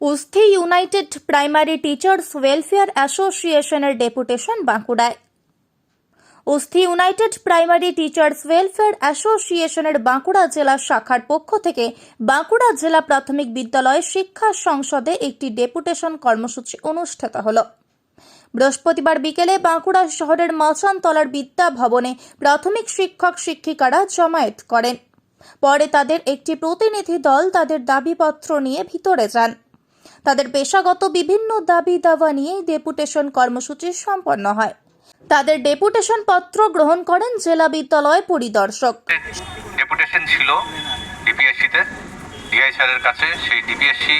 Usthi united primary teachers welfare অ্যাসোসিয়েশনের deputation বাঁকুড়ায়। Usthi united primary teachers welfare অ্যাসোসিয়েশনের বাঁকুড়া জেলা শাখার পক্ষ থেকে বাঁকুড়া জেলা প্রাথমিক বিদ্যালয় শিক্ষা সংসদে একটি ডেপুটেশন কর্মসূচি অনুষ্ঠিত হলো। বৃহস্পতিবার বিকেলে বাঁকুড়া শহরের মাচানতলার বিদ্যা ভবনে প্রাথমিক শিক্ষক শিক্ষিকারা জমায়েত করেন। পরে তাদের একটি প্রতিনিধি দল তাদের দাবিপত্র নিয়ে ভিতরে যান। তাদের পেশাগত বিভিন্ন দাবি দাওয়া নিয়ে ডেপুটেশন কর্মসূচি সম্পন্ন হয়। তাদের ডেপুটেশন পত্র গ্রহণ করেন জেলা বিদ্যালয় পরিদর্শক। ডেপুটেশন ছিল ডিপিএসসিতে, ডিআই স্যারের কাছে। সেই ডিপিএসসি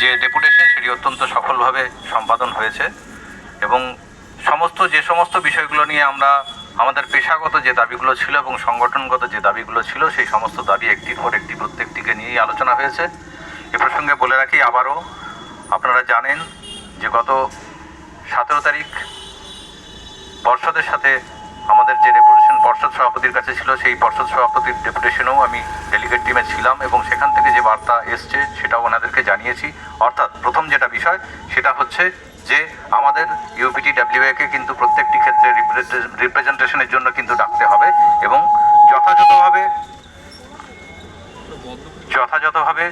যে ডেপুটেশন, সেটি অত্যন্ত সফলভাবে সম্পাদন হয়েছে। এবং সমস্ত, যে সমস্ত বিষয়গুলো নিয়ে আমরা, আমাদের পেশাগত যে দাবিগুলো ছিল এবং সংগঠনগত যে দাবিগুলো ছিল, সেই সমস্ত দাবি একটির পর একটি প্রত্যেকটিকে নিয়েই আলোচনা হয়েছে। এ প্রসঙ্গে বলে রাখি আবারও, আপনারা জানেন যে গত সতেরো তারিখ পর্ষদের সাথে আমাদের যে ডেপুটেশন পর্ষদ সভাপতির কাছে ছিল, সেই পর্ষদ সভাপতির ডেপুটেশনেও আমি ডেলিগেট টিমে ছিলাম এবং সেখান থেকে যে বার্তা এসছে সেটাও ওনাদেরকে জানিয়েছি। অর্থাৎ প্রথম যেটা বিষয়, সেটা হচ্ছে যে আমাদের ইউপিটি ডাব্লিউএকে কিন্তু প্রত্যেকটি ক্ষেত্রে রিপ্রেজেন্টেশনের জন্য কিন্তু ডাকতে হবে এবং যথাযথভাবে যথাযথভাবে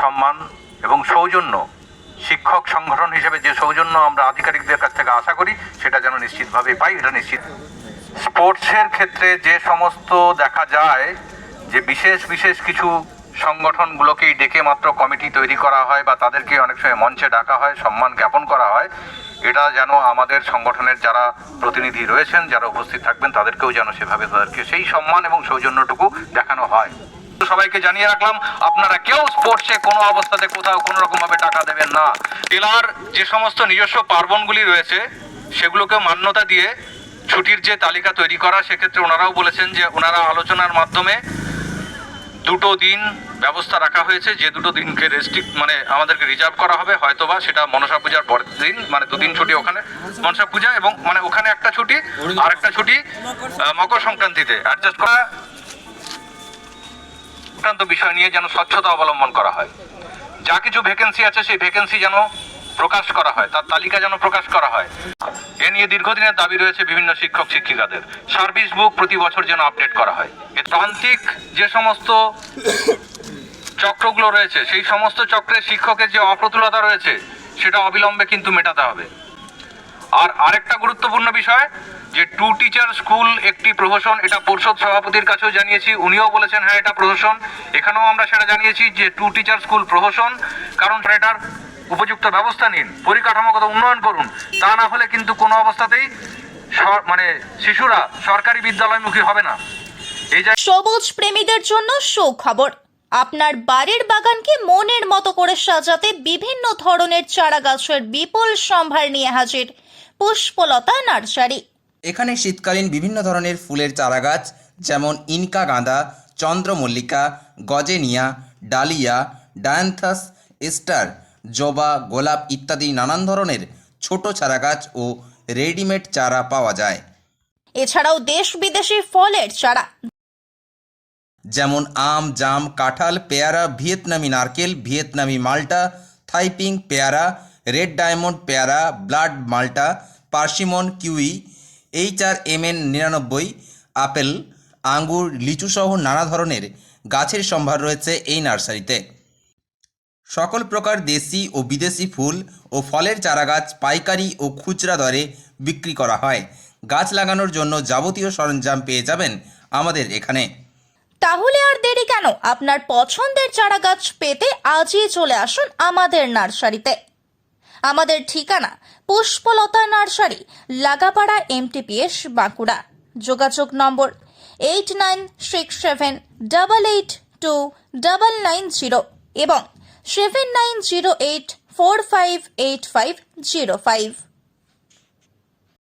সম্মান এবং সৌজন্য শিক্ষক সংগঠন হিসেবে যে সৌজন্য আমরা আধিকারিকদের কাছ থেকে আশা করি, সেটা যেন নিশ্চিতভাবে পাই, এটা নিশ্চিত। স্পোর্টসের ক্ষেত্রে যে সমস্ত দেখা যায়, যে বিশেষ বিশেষ কিছু সংগঠনগুলোকেই ডেকে মাত্র কমিটি তৈরি করা হয় বা তাদেরকে অনেক সময় মঞ্চে ডাকা হয়, সম্মান জ্ঞাপন করা হয়, এটা যেন আমাদের সংগঠনের যারা প্রতিনিধি রয়েছেন, যারা উপস্থিত থাকবেন, তাদেরকেও যেন সেভাবে তাদেরকে সেই সম্মান এবং সৌজন্যটুকু দেখানো হয়। সবাইকে জানিয়ে রাখলাম, আপনারা কেউ স্পোর্টসে কোনো অবস্থাতে কোথাও কোনো রকম ভাবে টাকা দেবেন না। টেলার যে সমস্ত নিজস্ব পার্বণগুলি রয়েছে, সেগুলোকে মান্যতা দিয়ে ছুটির যে তালিকা তৈরি করা, সেক্ষেত্রে ওনারাও বলেছেন যে ওনারা আলোচনার মাধ্যমে দুটো দিন ব্যবস্থা রাখা হয়েছে, যে দুটো দিনকে রেস্ট্রিক্ট মানে আমাদেরকে রিজার্ভ করা হবে, হয়তোবা সেটা মনসা পূজার পরের দিন মানে দুদিন ছুটি ওখানে, মনসা পূজা এবং মানে ওখানে একটা ছুটি আর একটা ছুটি মকর সংক্রান্তিতে। অ্যাডজাস্ট করা সংক্রান্ত বিষয় নিয়ে যেন স্বচ্ছতা অবলম্বন করা হয়। যা কিছু ভ্যাকেন্সি আছে, সেই ভ্যাকেন্সি যেন প্রকাশ করা হয়, তার তালিকা যেন প্রকাশ করা হয়। এ নিয়ে দীর্ঘদিনের দাবি রয়েছে বিভিন্ন শিক্ষক, শিক্ষিকাদের। সার্ভিস বুক প্রতি বছর যেন আপডেট করা হয়। এ প্রান্তিক যে সমস্ত চক্রগুলো রয়েছে, সেই সমস্ত চক্রের শিক্ষকের যে অপ্রতুলতা রয়েছে, সেটা অবিলম্বে কিন্তু মেটাতে হবে। আর আরেকটা গুরুত্বপূর্ণ বিষয়, যে টু টিচার স্কুল একটি প্রহসন, এটা পরিষদ সভাপতির কাছেও জানিয়েছি, উনিও বলেছেন হ্যাঁ এটা প্রহসন। এখানেও আমরা সেটা জানিয়েছি যে টু টিচার স্কুল প্রহসন, কারণ এটার উপযুক্ত ব্যবস্থা নিন, পরিকাঠামোগত উন্নয়ন করুন, তা না হলে কিন্তু কোনো অবস্থাতেই মানে শিশুরা সরকারি বিদ্যালয়মুখী হবে না। এই সবুজ প্রেমীদের জন্য সুখবর, আপনার বাড়ির বাগানকে মনের মতো করে সাজাতে বিভিন্ন ধরনের চারা গাছের বিপুল সম্ভার নিয়ে হাজির। পুষ্পলতা নার্সারি। এখানে শীতকালীন বিভিন্ন ধরনের ফুলের চারাগাছ যেমন ইনকা গাঁদা চন্দ্রমল্লিকা গজেনিয়া ডালিয়া ডায়ান্থাস স্টার জবা গোলাপ ইত্যাদি নানান ধরনের ছোট চারাগাছ ও রেডিমেড চারা পাওয়া যায়। এছাড়াও দেশ বিদেশি ফলের চারা। যেমন আম জাম কাঁঠাল পেয়ারা ভিয়েতনামি নারকেল ভিয়েতনামি মাল্টা থাইপিং পেয়ারা রেড ডায়মন্ড পেয়ারা, ব্লাড মাল্টা, persimmon kiwi, H R M N নিরানব্বই, আপেল, আঙ্গুর, লিচুসহ নানা ধরনের গাছের সম্ভার রয়েছে এই নার্সারিতে। সকল প্রকার দেশি ও বিদেশি ফুল ও ফলের চারাগাছ পাইকারি ও খুচরা দরে বিক্রি করা হয়। গাছ লাগানোর জন্য যাবতীয় সরঞ্জাম পেয়ে যাবেন আমাদের এখানে। তাহলে আর দেরি কেন? আপনার পছন্দের চারা গাছ পেতে আজই চলে আসুন আমাদের নার্সারিতে। আমাদের ঠিকানা পুষ্পলতা নার্সারি, লাগাপাড়া এমটিপিএস বাঁকুড়া। যোগাযোগ number eight nine six seven double eight two double nine zero এবং seven nine zero eight four five eight five zero five